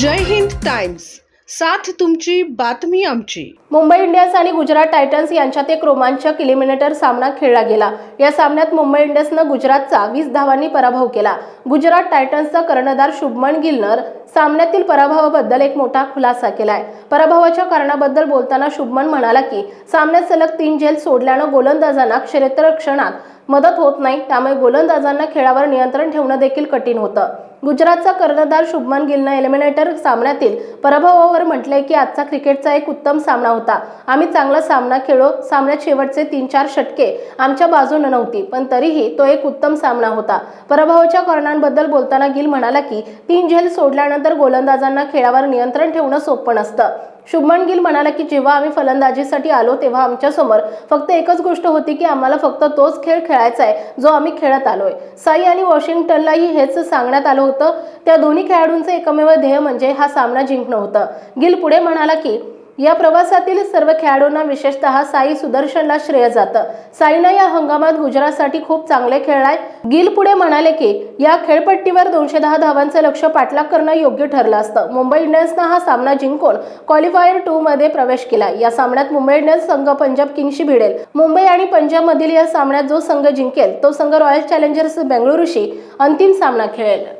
जय Hind Times साथ तुमची बातमी आमची. मुंबई इंडियन्स आणि गुजरात टायटन्स यांच्यात एक रोमांचक इलिमिनेटर सामना खेळला गेला. या सामन्यात मुंबई इंडियन्सनं गुजरातचा वीस धावांनी पराभव केला. गुजरात टायटन्सचा कर्णधार शुभमन गिलनर सामन्यातील पराभवाबद्दल एक मोठा खुलासा केलाय. पराभवाच्या कारणाबद्दल बोलताना शुभमन म्हणाला की सामन्यात सलग तीन झेल सोडल्यानं गोलंदाजांना क्षेत्ररक्षणात मदत होत नाही त्यामुळे गोलंदाजांना खेळावर नियंत्रण ठेवणं देखील कठीण होतं. गुजरातचा कर्णधार शुभमन गिलनं एलिमिनेटर सामन्यातील पराभवावर म्हटले की आजचा क्रिकेटचा एक उत्तम सामना होता. आम्ही चांगला सामना खेळो सामन्यात शेवटचे तीन चार षटके आमच्या बाजूनं नव्हती पण तरीही तो एक उत्तम सामना होता. पराभवाच्या कारणांबद्दल बोलताना गिल म्हणाला की तीन झेल सोडल्यानंतर गोलंदाजांना खेळावर नियंत्रण ठेवणं सोपं नसतं. शुभमन गिल म्हणाला की जेव्हा आम्ही फलंदाजीसाठी आलो तेव्हा आमच्यासमोर फक्त एकच गोष्ट होती की आम्हाला फक्त तोच खेळ खेळायचा आहे जो आम्ही खेळत आलोय. साई आणि वॉशिंग्टनलाही हेच सांगण्यात आलं होतं. त्या दोन्ही खेळाडूंचं एकमेव ध्येय म्हणजे हा सामना जिंकणं होतं. गिल पुढे म्हणाला की या प्रवासातील सर्व खेळाडूंना विशेषतः साई सुदर्शनला श्रेय जातं. साईनं या हंगामात गुजरातसाठी खूप चांगले खेळलाय गिल पुढे म्हणाले की या खेळपट्टीवर दोनशे दहा धावांचं लक्ष पाठलाग करणं योग्य ठरलं असतं. मुंबई इंडियन्सनं हा सामना जिंकून क्वालिफायर टू मध्ये प्रवेश केला. या सामन्यात मुंबई इंडियन्स संघ पंजाब किंगशी भिडेल. मुंबई आणि पंजाबमधील या सामन्यात जो संघ जिंकेल तो संघ रॉयल चॅलेंजर्स बेंगळुरूशी अंतिम सामना खेळेल.